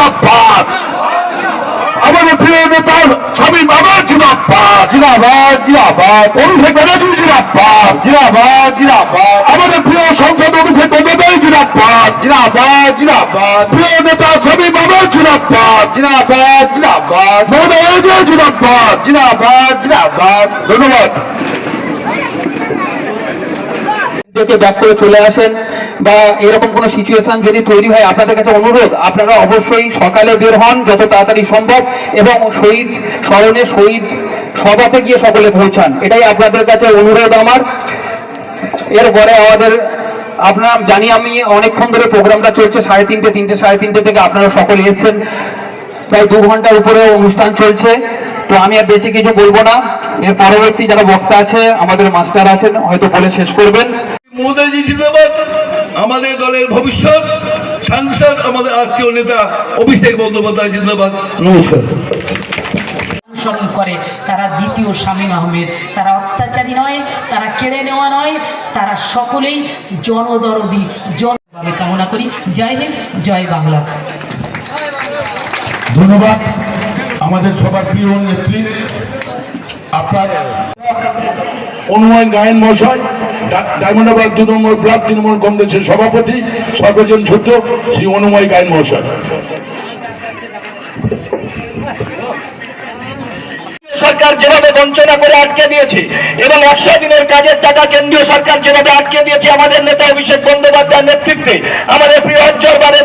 জিরাপাত আমাদের প্রিয় নেতা স্বামী বাবা জিরাপাত জিরাবাদ জিরাবাদ অভিষেক ব্যানার্জি জিরাপাত জিরাবাদ জিরাবাদ আমাদের প্রিয় সংসদ অভিষেক ব্যানার্জি জিরাপাত জিরাবাদ জিরাবাদ প্রিয় নেতা স্বামী বাবা জিরাপাত জিরাবাদ জিরাবাদ মহোদয় জিরাপাত জিরাবাদ জিরাবাদ ধন্যবাদ। ব্যাক করে চলে আসেন। বা এরকম কোনো সিচুয়েশন যদি তৈরি হয়, আপনাদের কাছে অনুরোধ, আপনারা অবশ্যই সকালে বের হন যত তাড়াতাড়ি সম্ভব এবং শহীদ স্মরণে শহীদ সভাতে গিয়ে সকলে পৌঁছান। এটাই আপনাদের কাছে অনুরোধ আমার। এরপরে আমাদের, আপনার জানি আমি অনেকক্ষণ ধরে প্রোগ্রামটা চলছে, সাড়ে তিনটে তিনটে, সাড়ে তিনটে থেকে আপনারা সকলে এসেছেন। প্রায় দু ঘণ্টার উপরে অনুষ্ঠান চলছে। তো আমি আর বেশি কিছু বলব না। এর পরবর্তী যারা বক্তা আছে, আমাদের মাস্টার আছেন, হয়তো বলে শেষ করবেন। মোদীজি জিন্দাবাদ আমাদের দলের ভবিষ্যৎ সাংসদ আমাদের আত্মীয় নেতা অভিষেক বন্দ্যোপাধ্যায় জিন্দাবাদ। নমস্কার। অনুসরণ করে তারা দ্বিতীয় শামীম আহমেদ তারা অত্যাচারী নয় তারা কেড়ে নেওয়া নয় তারা সকলেই জনদরদি। জন আমি কামনা করি। জয় হিন্দ জয় বাংলা। ধন্যবাদ আমাদের সবার প্রিয় নেত্রী আপনার অনুমান গায়ন মহাশয়। ডায়মন্ডাবাদ দু নম্বর ব্লক তৃণমূল কংগ্রেসের সভাপতি সর্বজন ছোট শ্রী অনুময় গায়ন মহাশয়। সরকার যেভাবে বঞ্চনা করে আটকে দিয়েছে এবং একশো দিনের কাজের টাকা কেন্দ্রীয় সরকার যেভাবে আটকে দিয়েছে, আমাদের নেতা অভিষেক বন্দ্যোপাধ্যায়ের নেতৃত্বে, আমাদের প্রিয়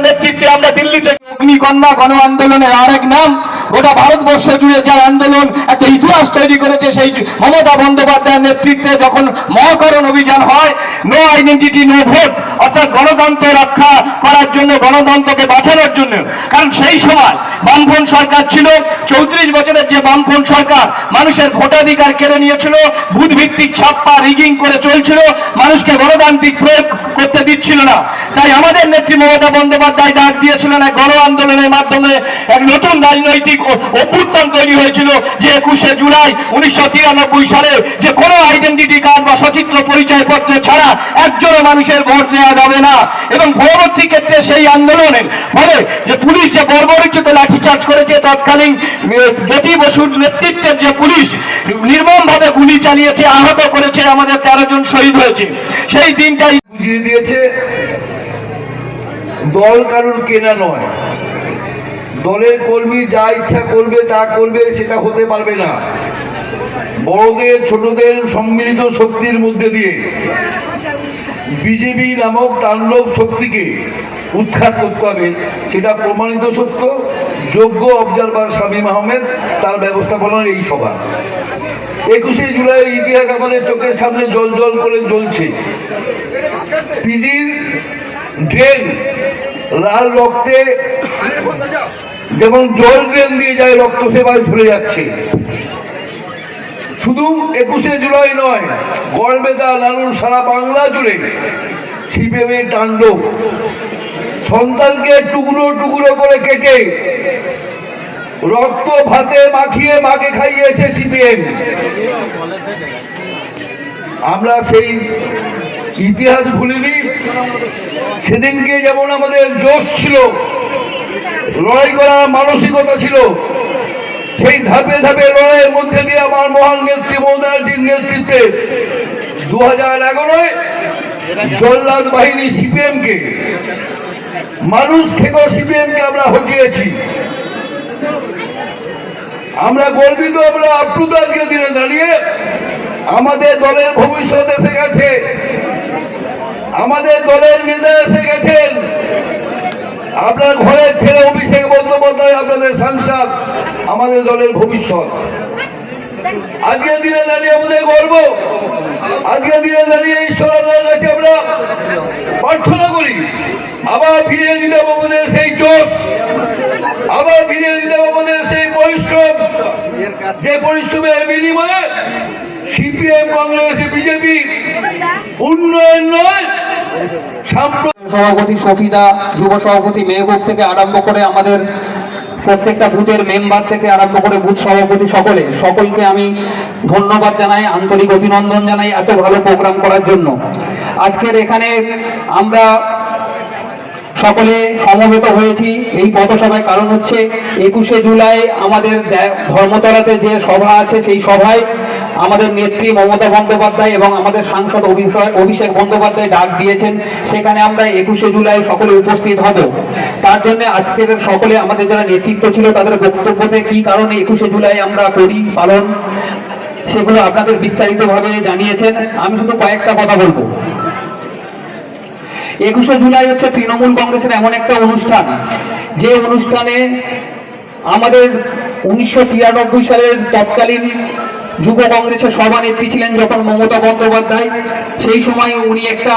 নেতৃত্বে আমরা দিল্লিতে অগ্নিকন্যা গণ আন্দোলনের আরেক নাম, গোটা ভারতবর্ষ জুড়ে যার আন্দোলন একটা ইতিহাস তৈরি করেছে সেই মমতা বন্দ্যোপাধ্যায়ের নেতৃত্বে যখন মহাকরণ অভিযান হয় নো আইডেন্টিটি নো ভোট অর্থাৎ গণতন্ত্র রক্ষা করার জন্য, গণতন্ত্রকে বাঁচানোর জন্য। কারণ সেই সময় বামফ্রন্ট সরকার ছিল, চৌত্রিশ বছরের যে বামফ্রন্ট সরকার, মানুষের ভোটাধিকার কেড়ে নিয়েছিল বুথ ভিত্তিক ছাপ্পা রিগিং করে চলছিল, মানুষকে গণতান্ত্রিক প্রয়োগ করতে দিচ্ছিল না। তাই আমাদের নেত্রী মমতা বন্দ্যোপাধ্যায় ডাক দিয়েছিলেন এক গণ আন্দোলনের মাধ্যমে, এক নতুন রাজনৈতিক অভ্যুত্থান তৈরি হয়েছিল যে একুশে জুলাই উনিশশো তিরানব্বই সালে যে কোনো আইডেন্টিটি কার্ড বা সচিত্র পরিচয়পত্র ছাড়া একজনও মানুষের ভোট নেওয়া যাবে না। এবং পরবর্তী ক্ষেত্রে সেই আন্দোলনের ফলে যে পুলিশ যে বর্বরিচিত লাঠিচার্জ করেছে তৎকালীন জ্যোতি বসুর নেতৃত্বের যে পুলিশ নির্মমভাবে গুলি চালিয়েছে, আহত করেছে, আমাদের তেরো জন শহীদ হয়েছে। সেই দিনটাই বুঝিয়ে দিয়েছে, দল কারুর কেনা নয়। দলের কর্মী যা ইচ্ছা করবে, তা করবে, সেটা হতে পারবে না। বড়দের, ছোটদের, সম্মিলিত শক্তির মধ্যে দিয়ে। বিজেপি নামক তাণ্ডব শক্তিকে উৎখাত করতে হবে, সেটা প্রমাণিত সত্য, যোগ্য অবজারভার শামীম আহমেদ তার ব্যবস্থাপনার এই সভা। একুশে জুলাই ইতিহাস আমাদের চোখের সামনে জল জল করে জ্বলছে। পিজির ড্রেন লাল রক্তে যেমন জল ড্রেন দিয়ে যায় রক্ত সেবায় ঝরে যাচ্ছে। শুধু একুশে জুলাই নয় গড়বেদা লালুর সারা বাংলা জুড়ে সিপিএমের তাণ্ডব। সন্তানকে টুকরো টুকরো করে কেটে রক্ত ভাতে মাখিয়ে মাকে খাইয়েছে সিপিএম। আমরা সেই ইতিহাস ভুলিনি, সেদিনকে যেমন আমাদের জোশ ছিল, লড়াই করার মানসিকতা ছিল সেই ধাপে ধাপে লড়াইয়ের মধ্যে দিয়ে আমার মহান নেত্রী মমতাজির নেতৃত্বে দু হাজার এগারোয় জল্লাদ বাহিনী সিপিএমকে, মানুষ থেকে সিপিএমকে আমরা হটিয়েছি। আমরা গর্বিত, আমরা আপ্লুত আজকে দিনে দাঁড়িয়ে আমাদের দলের ভবিষ্যৎ এসে গেছে। আমাদের দলের নেতা এসে গেছেন। আপনার ঘরের ছেলে অভিষেক বন্দ্যোপাধ্যায়, আপনাদের সাংসদ, আমাদের দলের ভবিষ্যৎ। আজকের দিনে দাঁড়িয়ে আমাদের গর্ব। আজকের দিনে দাঁড়িয়ে ঈশ্বর কাছে আমরা প্রার্থনা করি। আবার ফিরিয়ে দিতে আমাদের সেই চোখ আবার ফিরিয়ে দিতে আমাদের সেই পরিশ্রম। যে পরিশ্রমের বিনিময়ে সিপিএম, কংগ্রেস, বিজেপি উন্নয়ন নয় সভাপতি সফিদা, যুব সভাপতি মেহবুব থেকে আরম্ভ করে আমাদের প্রত্যেকটা বুথের মেম্বার থেকে আরম্ভ করে বুথ সভাপতি সকলে, সকলকে আমি ধন্যবাদ জানাই, আন্তরিক অভিনন্দন জানাই এত ভালো প্রোগ্রাম করার জন্য। আজকের এখানে আমরা সকলে সমবেত হয়েছি, এই পথসভায় কারণ হচ্ছে একুশে জুলাই আমাদের ধর্মতলাতে যে সভা আছে, সেই সভায় আমাদের নেত্রী মমতা বন্দ্যোপাধ্যায় এবং আমাদের সাংসদ অভিষেক বন্দ্যোপাধ্যায় ডাক দিয়েছেন। সেখানে আমরা একুশে জুলাই সকলে উপস্থিত হব। তার জন্য আজকের সকলে আমাদের যারা নেতৃত্ব ছিল, তাদের বক্তব্যতে কি কারণে একুশে জুলাই আমরা করি, পালন, সেগুলো আপনাদের বিস্তারিতভাবে জানিয়েছেন। আমি শুধু কয়েকটা কথা বলব। একুশে জুলাই হচ্ছে তৃণমূল কংগ্রেসের এমন একটা অনুষ্ঠান। যে অনুষ্ঠানে আমাদের উনিশশো তিরানব্বই সালের তৎকালীন যুব কংগ্রেসের সভানেত্রী ছিলেন যখন মমতা বন্দ্যোপাধ্যায়। সেই সময় উনি একটা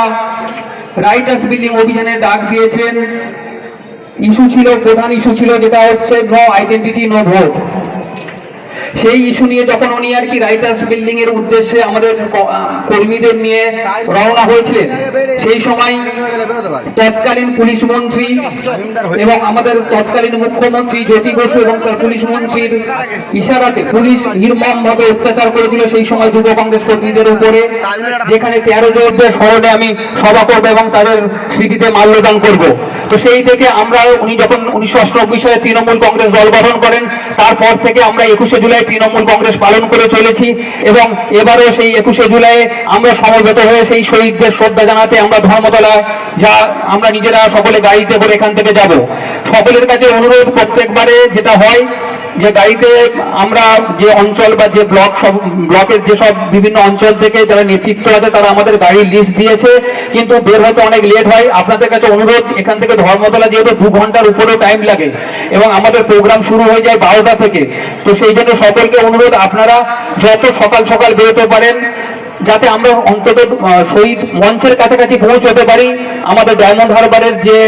রাইটার্স বিল্ডিং অভিযানে ডাক দিয়েছিলেন। ইস্যু ছিল, প্রধান ইস্যু ছিল যেটা হচ্ছে নো আইডেন্টিটি নো ভোট সেই ইস্যু নিয়ে যখন উনি আর কি রাইটার্স বিল্ডিং এর উদ্দেশ্যে আমাদের কর্মীদের নিয়ে রওনা হয়েছিলেন, সেই সময় তৎকালীন পুলিশ মন্ত্রী এবং আমাদের তৎকালীন মুখ্যমন্ত্রী জ্যোতি বসু এবং তার পুলিশ মন্ত্রীর ইশারাতে পুলিশ নির্মম ভাবে অত্যাচার করেছিল সেই সময় যুব কংগ্রেস কর্মীদের উপরে, যেখানে তেরো জনদের স্মরণে আমি সভা করব এবং তাদের স্মৃতিতে মাল্যদান করব। তো সেই থেকে আমরা উনি যখন উনিশশো অষ্টানব্বই সালে তৃণমূল কংগ্রেস দল গঠন করেন, তারপর থেকে আমরা একুশে জুলাই তৃণমূল কংগ্রেস পালন করে চলেছি এবং এবারও সেই একুশে জুলাই আমরা সমবেত হয়ে সেই শহীদদের শ্রদ্ধা জানাতে আমরা ধর্মতলা যা আমরা নিজেরা সকলে গাড়িতে করে এখান থেকে যাব। সকলের কাছে অনুরোধ প্রত্যেকবারে যেটা হয় যে গাড়িতে আমরা যে অঞ্চল বা যে ব্লক সব, ব্লকের যেসব বিভিন্ন অঞ্চল থেকে যারা নেতৃত্ব আছে, তারা আমাদের গাড়ির লিস্ট দিয়েছে। কিন্তু বের হতে অনেক লেট হয়। আপনাদের কাছে অনুরোধ, এখান থেকে ধর্মতলা যেহেতু দু ঘণ্টার উপরেও টাইম লাগে এবং আমাদের প্রোগ্রাম শুরু হয়ে যায় বারোটা থেকে। তো সেই জন্য সকলকে অনুরোধ, আপনারা যত সকাল সকাল বেরোতে পারেন, যাতে আমরা অন্তত শহীদ মঞ্চের কাছাকাছি পৌঁছতে পারি। আমাদের ডায়মন্ড হারবারের যে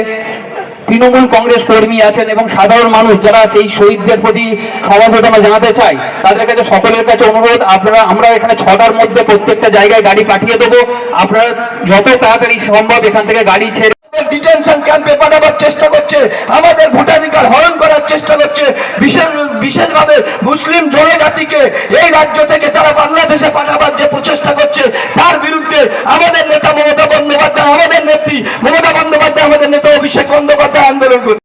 তৃণমূল কংগ্রেস কর্মী আছেন এবং সাধারণ মানুষ যারা সেই শহীদদের প্রতি সমবেদনা জানাতে চায়, তাদের কাছে সকলের কাছে অনুরোধ, আপনারা, আমরা এখানে ছটার মধ্যে প্রত্যেকটা জায়গায় গাড়ি পাঠিয়ে দেবো। আপনারা যত তাড়াতাড়ি সম্ভব এখান থেকে গাড়ি ছেড়ে ডিটেনশন ক্যাম্পে পাঠাবার চেষ্টা করছে, আমাদের ভোটাধিকার হরণ করার চেষ্টা করছে। বিশেষ, বিশেষভাবে মুসলিম জনজাতিকে এই রাজ্য থেকে তারা বাংলাদেশে পাঠাবার যে প্রচেষ্টা করছে, তার বিরুদ্ধে আমাদের নেতা মমতা বন্দ্যোপাধ্যায়, আমাদের নেত্রী মমতা বন্দ্যোপাধ্যায় অভিষেক বন্দ্যোপাধ্যায় আন্দোলন করছে।